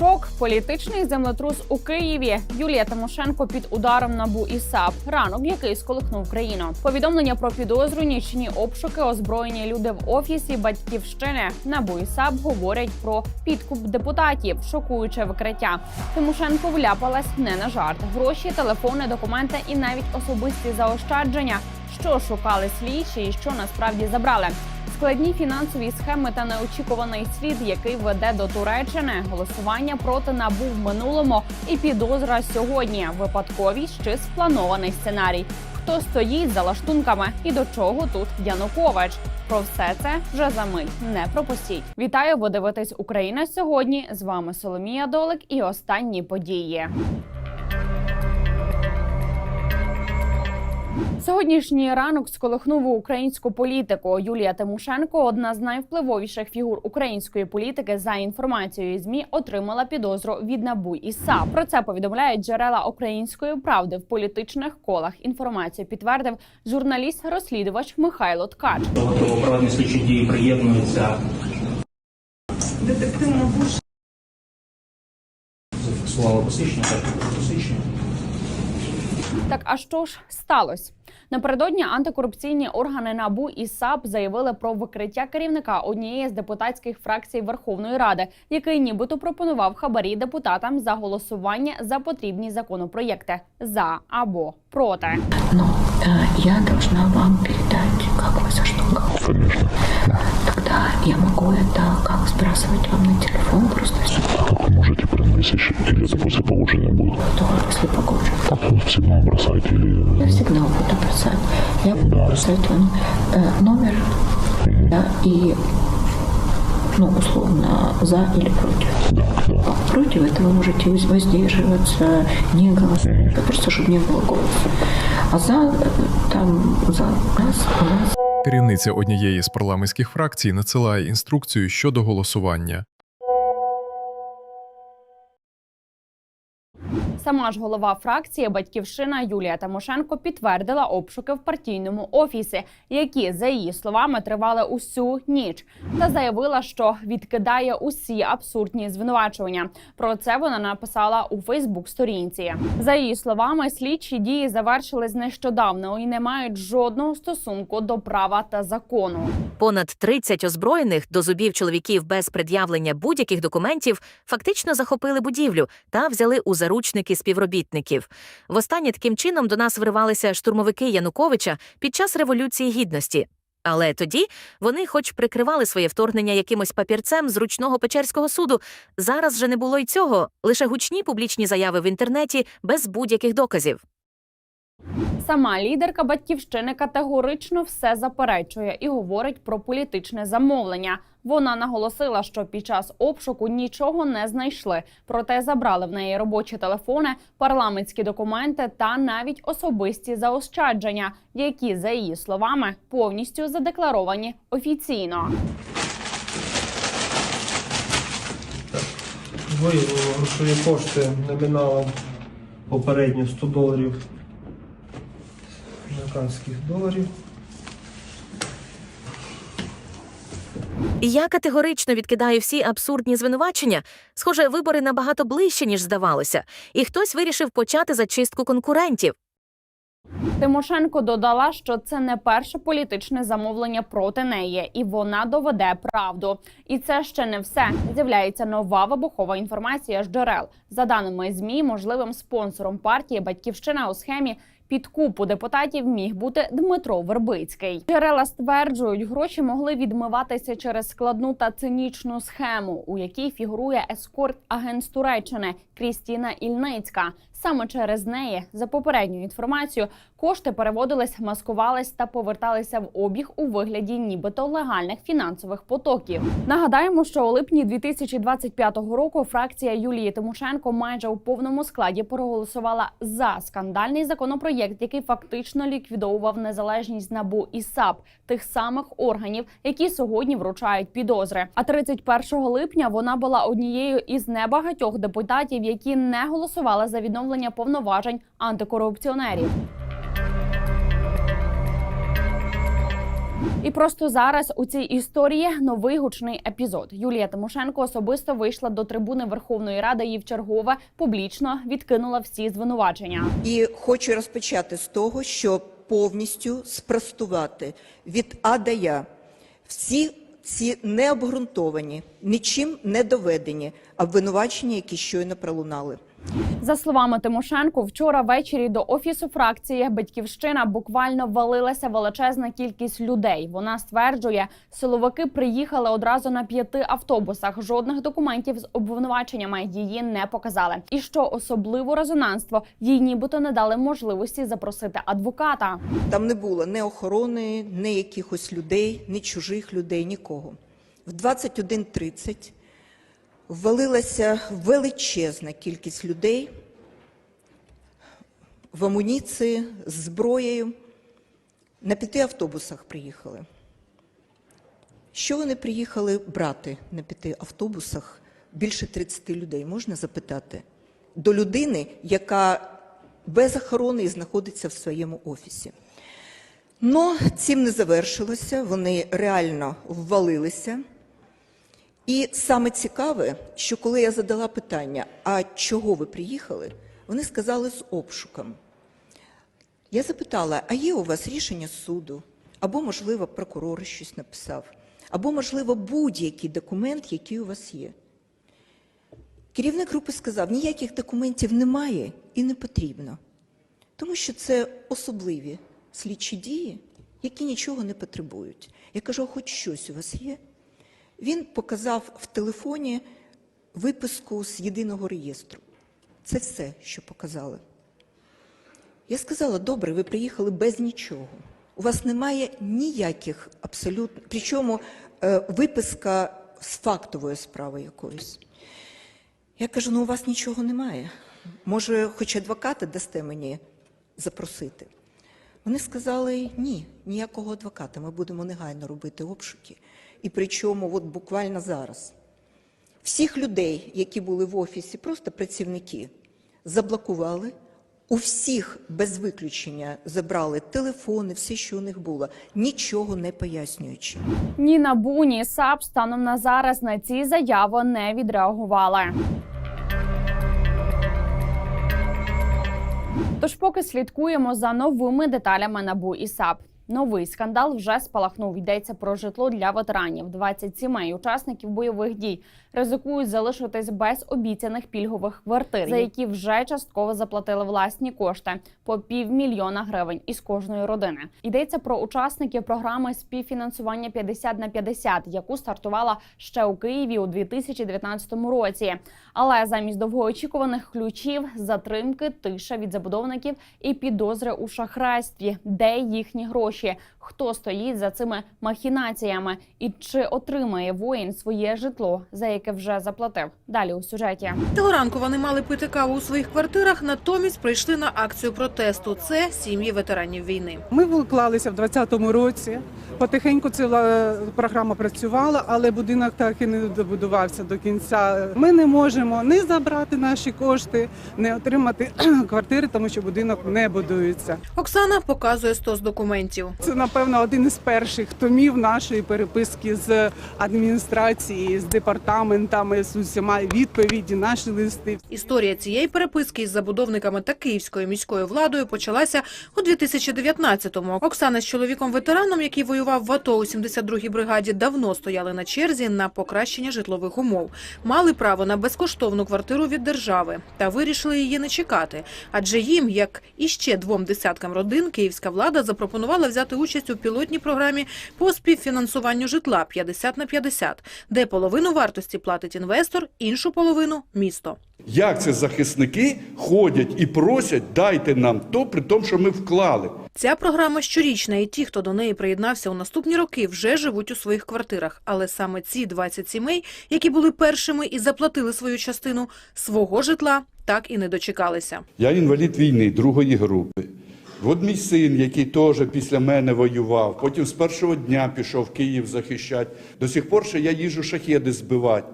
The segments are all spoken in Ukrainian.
Шок, політичний землетрус у Києві. Юлія Тимошенко під ударом набу і САП. Ранок, який сколихнув країну. Повідомлення про підозру, нічні обшуки, озброєні люди в офісі батьківщини. Набу і САП говорять про підкуп депутатів. Шокуюче викриття. Тимошенко вляпалась не на жарт. Гроші, телефони, документи і навіть особисті заощадження. Що шукали слідчі і що насправді забрали. Складні фінансові схеми та неочікуваний слід, який веде до Туреччини, голосування проти набу в минулому і підозра сьогодні. Випадковість чи спланований сценарій. Хто стоїть за лаштунками і до чого тут Янукович? Про все це вже за мить. Не пропустіть. Вітаю, ви дивитесь Україна сьогодні. З вами Соломія Долик і останні події. Сьогоднішній ранок сколихнув українську політику. Юлія Тимошенко, одна з найвпливовіших фігур української політики, за інформацією змі отримала підозру від НАБУ і САП. Про це повідомляють джерела української правди в політичних колах. Інформацію підтвердив журналіст-розслідувач Михайло Ткач. До правоохоронні слідчі дії приєднуються. Детектив НАБУ Зафіксували посвідчення, так посвідчення. Так, а що ж сталося? Напередодні антикорупційні органи НАБУ і САП заявили про викриття керівника однієї з депутатських фракцій Верховної Ради, який нібито пропонував хабарі депутатам за голосування за потрібні законопроєкти за або проти. Но э, я должна вам передать, как вы за. Конечно. Тогда я могу это как сбрасывать вам на телефон просто Как вы можете сейчас или это после положения будет? то после погоды. Так вы всегда бросаете или... Я всегда буду бросать. Я буду Да. бросать вам э, номер да, и ну, условно, за или против. Да, да. А Против этого вы можете воз- воздерживаться, не голосовать, просто чтобы не было голоса. А за, э, там, за у нас Керівниця однієї з парламентських фракцій надсилає інструкцію щодо голосування. Сама ж голова фракції Батьківщина Юлія Тимошенко підтвердила обшуки в партійному офісі, які за її словами тривали усю ніч, та заявила, що відкидає усі абсурдні звинувачування. Про це вона написала у Фейсбук-сторінці. За її словами, слідчі дії завершились нещодавно і не мають жодного стосунку до права та закону. Понад 30 озброєних до зубів чоловіків без пред'явлення будь-яких документів фактично захопили будівлю та взяли у заручники співробітників. Востаннє таким чином до нас вривалися штурмовики Януковича під час революції гідності. Але тоді вони, хоч прикривали своє вторгнення якимось папірцем з ручного печерського суду, зараз же не було й цього, лише гучні публічні заяви в інтернеті без будь-яких доказів. Сама лідерка батьківщини категорично все заперечує і говорить про політичне замовлення. Вона наголосила, що під час обшуку нічого не знайшли, проте забрали в неї робочі телефони, парламентські документи та навіть особисті заощадження, які, за її словами, повністю задекларовані офіційно. виявило грошові кошти номіналом попередньо 100 доларів американських доларів. Я категорично відкидаю всі абсурдні звинувачення. Схоже, вибори набагато ближче, ніж здавалося, і хтось вирішив почати зачистку конкурентів. Тимошенко додала, що це не перше політичне замовлення проти неї, і вона доведе правду. І це ще не все. З'являється нова вибухова інформація з джерел. За даними змі, можливим спонсором партії Батьківщина у схемі. Підкупу депутатів міг бути Дмитро Вербицький. Джерела стверджують, гроші могли відмиватися через складну та цинічну схему, у якій фігурує ескорт агент з Туреччини Крістіна Ільницька. Саме через неї, за попередньою інформацією, кошти переводились, маскувались та поверталися в обіг у вигляді нібито легальних фінансових потоків. Нагадаємо, що у липні 2025 року фракція Юлії Тимошенко майже у повному складі проголосувала за скандальний законопроєкт, який фактично ліквідовував незалежність НАБУ і САП, тих самих органів, які сьогодні вручають підозри. А 31 липня вона була однією із небагатьох депутатів, які не голосували за відновлення повноважень антикорупціонерів. І просто зараз у цій історії новий гучний епізод. Юлія Тимошенко особисто вийшла до трибуни Верховної Ради і вчергове публічно відкинула всі звинувачення. І хочу розпочати з того, що повністю спростувати від А до Я всі ці необґрунтовані, нічим не доведені обвинувачення, які щойно пролунали. За словами Тимошенко, вчора ввечері до офісу фракції Батьківщина буквально валилася величезна кількість людей. Вона стверджує, силовики приїхали одразу на п'яти автобусах. Жодних документів з обвинуваченнями її не показали. І що особливо резонанство, їй нібито не дали можливості запросити адвоката. Там не було ні охорони, ні якихось людей, ні чужих людей, нікого. В 21.30 ввалилася величезна кількість людей в амуніції, з зброєю. На п'яти автобусах приїхали. Що вони приїхали брати на п'яти автобусах більше 30 людей, можна запитати? До людини, яка без охорони і знаходиться в своєму офісі. Но цим не завершилося, вони реально ввалилися. І саме цікаве, що коли я задала питання, а чого ви приїхали, вони сказали з обшуком. Я запитала, а є у вас рішення суду? Або, можливо, прокурор щось написав, або, можливо, будь-який документ, який у вас є. Керівник групи сказав, ніяких документів немає і не потрібно, тому що це особливі слідчі дії, які нічого не потребують. Я кажу, хоч щось у вас є? Він показав в телефоні виписку з єдиного реєстру. Це все, що показали. Я сказала, добре, ви приїхали без нічого. У вас немає ніяких абсолютно, причому е, виписка з фактової справи якоїсь. Я кажу, ну у вас нічого немає. Може, хоч адвоката дасте мені запросити? Вони сказали, ні, ніякого адвоката, ми будемо негайно робити обшуки. І причому от буквально зараз. Всіх людей, які були в офісі, просто працівники, заблокували. У всіх без виключення забрали телефони, все, що у них було, нічого не пояснюючи. Ні НАБУ, ні САП станом на зараз на ці заяви не відреагували. Тож, поки слідкуємо за новими деталями НАБУ і САП. Новий скандал вже спалахнув. Йдеться про житло для ветеранів. 20 сімей учасників бойових дій ризикують залишитись без обіцяних пільгових квартир, за які вже частково заплатили власні кошти по півмільйона гривень із кожної родини. Йдеться про учасників програми співфінансування 50 на 50, яку стартувала ще у Києві у 2019 році. Але замість довгоочікуваних ключів, затримки, тиша від забудовників і підозри у шахрайстві, де їхні гроші, хто стоїть за цими махінаціями, і чи отримає воїн своє житло, за яке вже заплатив. Далі у сюжеті. Того ранку вони мали пити каву у своїх квартирах, натомість прийшли на акцію протесту. Це сім'ї ветеранів війни. Ми вклалися в 2020 році. Потихеньку ця програма працювала, але будинок так і не добудувався до кінця. Ми не можемо не забрати наші кошти, не отримати квартири, тому що будинок не будується. Оксана показує стос документів. Це напевно один із перших томів нашої переписки з адміністрації, з департаментами, з усіма відповіді, наші листи. Історія цієї переписки із забудовниками та київською міською владою почалася у 2019-му. Оксана з чоловіком ветераном, який воював в АТО у 72-й бригаді, давно стояли на черзі на покращення житлових умов. Мали право на безкоштовну квартиру від держави та вирішили її не чекати. Адже їм, як і ще двом десяткам родин, київська влада запропонувала взяти участь у пілотній програмі по співфінансуванню житла 50 на 50, де половину вартості платить інвестор, іншу половину місто. Як це захисники ходять і просять, дайте нам то, при тому, що ми вклали. Ця програма щорічна, і ті, хто до неї приєднався у наступні роки, вже живуть у своїх квартирах. Але саме ці 20 сімей, які були першими і заплатили свою частину, свого житла так і не дочекалися. Я інвалід війни другої групи. От мій син, який теж після мене воював, потім з першого дня пішов Київ захищати. До сих пор ще я їжу шахеди збивати.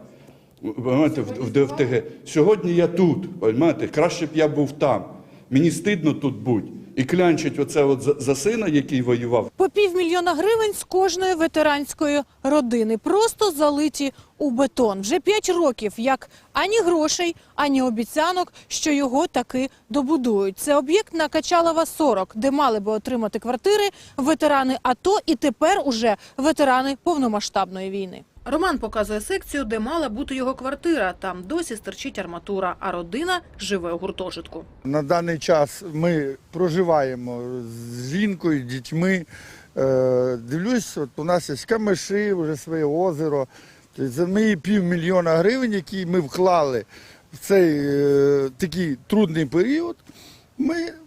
В, в ДФТГ. Сьогодні я тут, розумієте? краще б я був там. Мені стидно тут бути. і клянчить оце от за, сина, який воював. По півмільйона гривень з кожної ветеранської родини просто залиті у бетон. Вже п'ять років, як ані грошей, ані обіцянок, що його таки добудують. Це об'єкт на Качалова 40, де мали би отримати квартири ветерани АТО і тепер уже ветерани повномасштабної війни. Роман показує секцію, де мала бути його квартира. Там досі стерчить арматура, а родина живе у гуртожитку. На даний час ми проживаємо з жінкою, дітьми. Е, Дивлюсь, от у нас є камиші, вже своє озеро. Тобто За мої півмільйона гривень, які ми вклали в цей е, такий трудний період, ми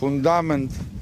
фундамент.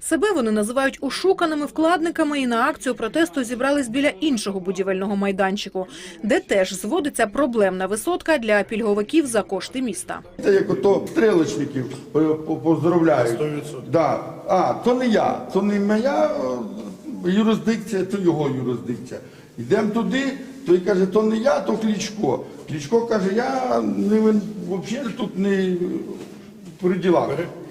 Себе вони називають ошуканими вкладниками і на акцію протесту зібрались біля іншого будівельного майданчику, де теж зводиться проблемна висотка для пільговиків за кошти міста. Це як ото стрілочників е, поздравляють. 100%. Да. А, то не я, то не моя е, юрисдикція, то його юрисдикція. Йдемо туди, той каже, то не я, то Клічко. Клічко каже, я не, взагалі тут не при ділах.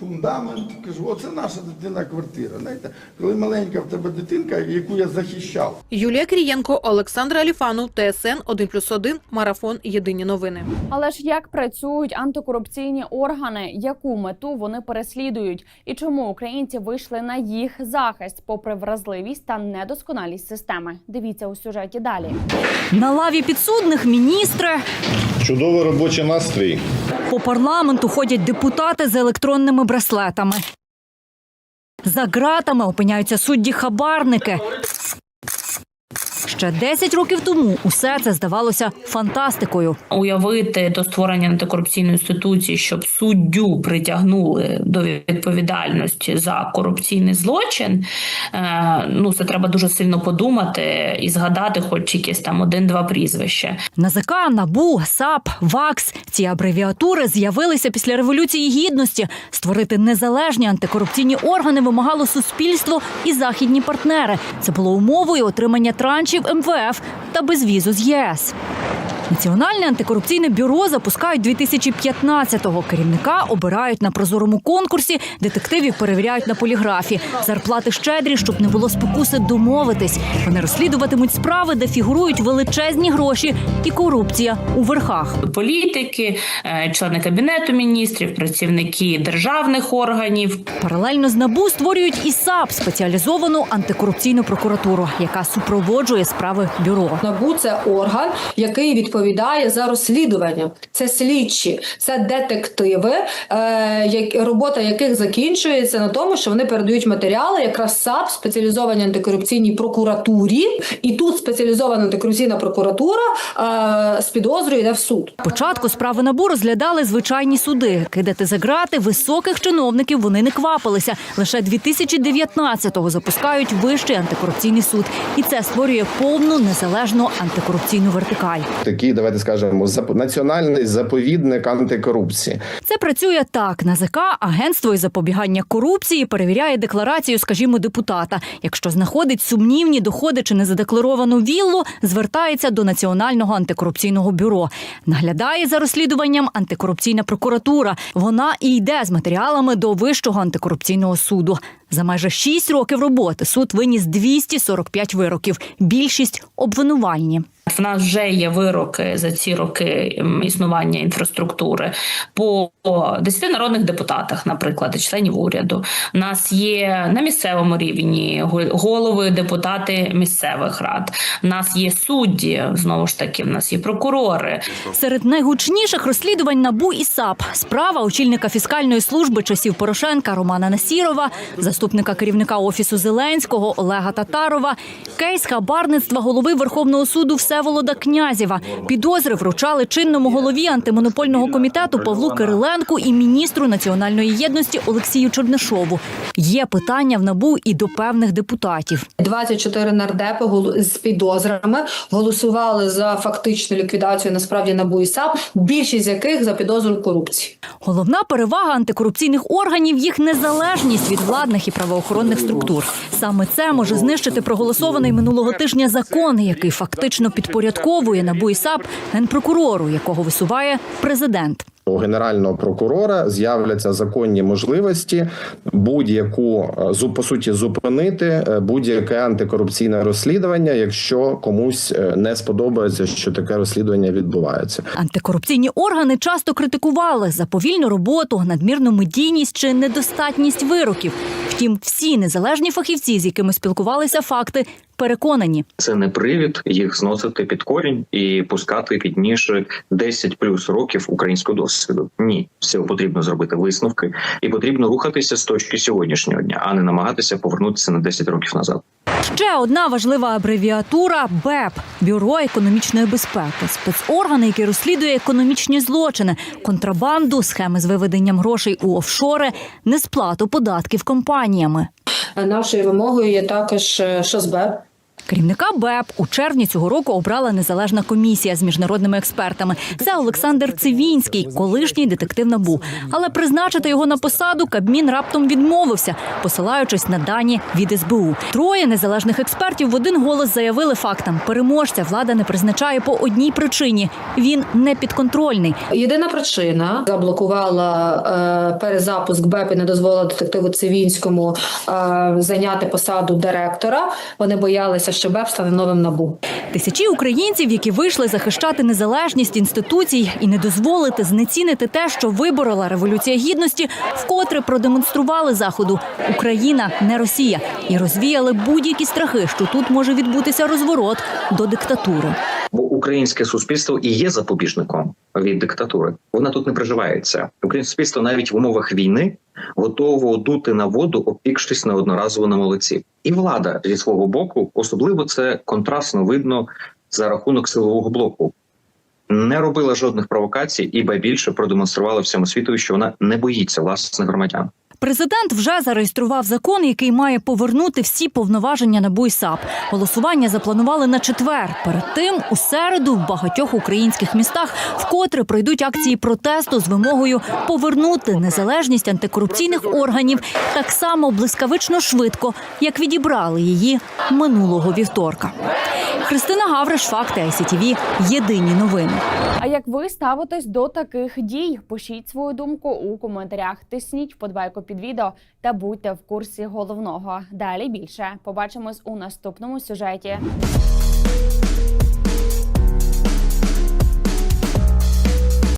фундамент. Кажу, оце наша дитина квартира. Знаєте, коли маленька в тебе дитинка, яку я захищав. Юлія Крієнко, Олександр Аліфанов, ТСН 1+,1, Марафон. Єдині новини. Але ж як працюють антикорупційні органи, яку мету вони переслідують, і чому українці вийшли на їх захист, попри вразливість та недосконалість системи? Дивіться у сюжеті далі. На лаві підсудних міністри. Чудовий робочий настрій. По парламенту ходять депутати з електронними браслетами. За ґратами опиняються судді-хабарники. Ще 10 років тому усе це здавалося фантастикою. уявити до створення антикорупційної інституції, щоб суддю притягнули до відповідальності за корупційний злочин. е, Ну це треба дуже сильно подумати і згадати, хоч якесь там один-два прізвища. НАЗК, НАБУ, САП, ВАКС – ці абревіатури з'явилися після Революції Гідності. Створити незалежні антикорупційні органи вимагало суспільство і західні партнери. Це було умовою отримання траншів МВФ та безвізу з ЄС. Національне антикорупційне бюро запускають 2015-го. Керівника обирають на прозорому конкурсі, детективів перевіряють на поліграфі. Зарплати щедрі, щоб не було спокуси домовитись. Вони розслідуватимуть справи, де фігурують величезні гроші і корупція у верхах. Політики, е, члени кабінету міністрів, працівники державних органів. Паралельно з НАБУ створюють і САП – спеціалізовану антикорупційну прокуратуру, яка супроводжує справи бюро. НАБУ це орган, який відповідає за розслідування. Це слідчі, це детективи, е, робота яких закінчується на тому, що вони передають матеріали, якраз САП, спеціалізованій антикорупційній прокуратурі, і тут спеціалізована антикорупційна прокуратура е, з підозрою йде в суд. Спочатку справи НАБУ розглядали звичайні суди. Кидати за грати високих чиновників вони не квапилися. Лише 2019-го запускають вищий антикорупційний суд. І це створює повну незалежну антикорупційну вертикаль. Такий, давайте скажемо, національний заповідник антикорупції. Це працює так. НАЗК, агентство із запобігання корупції, перевіряє декларацію, скажімо, депутата. Якщо знаходить сумнівні доходи чи незадекларовану віллу, звертається до Національного антикорупційного бюро. Наглядає за розслідуванням антикорупційна прокуратура. Вона і йде з матеріалами до Вищого антикорупційного суду. За майже 6 років роботи суд виніс 245 вироків. Більшість обвинувальні. В нас вже є вироки за ці роки існування інфраструктури по 10 народних депутатах, наприклад, і членів уряду. У нас є на місцевому рівні голови, депутати місцевих рад. У нас є судді, знову ж таки, в нас є прокурори. Серед найгучніших розслідувань НАБУ і САП справа очільника фіскальної служби часів Порошенка Романа Насірова, заступника керівника офісу Зеленського Олега Татарова, кейс хабарництва голови Верховного суду Всеволода Князєва. Підозри вручали чинному голові антимонопольного комітету Павлу Кириленку і міністру національної єдності Олексію Чернишову. Є питання в НАБУ і до певних депутатів. 24 нардепи з підозрами голосували за фактичну ліквідацію насправді НАБУ і САП, більшість з яких за підозру корупції. Головна перевага антикорупційних органів їх незалежність від владних і правоохоронних структур. Саме це може знищити проголосований минулого тижня закон, який фактично підпорядковує НАБУ і САП генпрокурору, якого висуває президент. У генерального прокурора з'являться законні можливості будь-яку е, по суті зупинити е, будь-яке антикорупційне розслідування, якщо комусь е, не сподобається, що таке розслідування відбувається. Антикорупційні органи часто критикували за повільну роботу, надмірну медійність чи недостатність вироків. Втім, всі незалежні фахівці, з якими спілкувалися факти, переконані. Це не привід їх зносити під корінь і пускати під ніж 10 плюс років українського досвіду. Ні, все потрібно зробити висновки, і потрібно рухатися з точки сьогоднішнього дня, а не намагатися повернутися на 10 років назад. Ще одна важлива абревіатура БЕП бюро економічної безпеки, спецорган, який розслідує економічні злочини, контрабанду, схеми з виведенням грошей у офшори, несплату податків компаніями. Нашою вимогою є також е, ШОСБЕП. Керівника БЕП у червні цього року обрала незалежна комісія з міжнародними експертами. Це Олександр Цивінський, колишній детектив НАБУ. Але призначити його на посаду Кабмін раптом відмовився, посилаючись на дані від СБУ. Троє незалежних експертів в один голос заявили фактам: переможця влада не призначає по одній причині: він не підконтрольний. Єдина причина заблокувала е, перезапуск БЕП і не дозволила детективу Цивінському е, зайняти посаду директора. Вони боялися, що БЕП стане новим набу. Тисячі українців, які вийшли захищати незалежність інституцій і не дозволити знецінити те, що виборола революція гідності, вкотре продемонстрували заходу Україна не Росія і розвіяли будь-які страхи, що тут може відбутися розворот до диктатури. Бо українське суспільство і є запобіжником від диктатури. Вона тут не приживається. Українське суспільство навіть в умовах війни готово дути на воду, опікшись на одноразово на молодці. І влада зі свого боку, особливо це контрастно видно за рахунок силового блоку. Не робила жодних провокацій і ба більше продемонструвала всьому світу, що вона не боїться власних громадян. Президент вже зареєстрував закон, який має повернути всі повноваження НАБУ і САП. Голосування запланували на четвер. Перед тим у середу в багатьох українських містах вкотре пройдуть акції протесту з вимогою повернути незалежність антикорупційних органів так само блискавично швидко, як відібрали її минулого вівторка. Христина Гавриш, факти ICTV, Єдині новини. А як ви ставитесь до таких дій? Пишіть свою думку у коментарях. Тисніть вподобайку під відео та будьте в курсі головного. Далі більше побачимось у наступному сюжеті.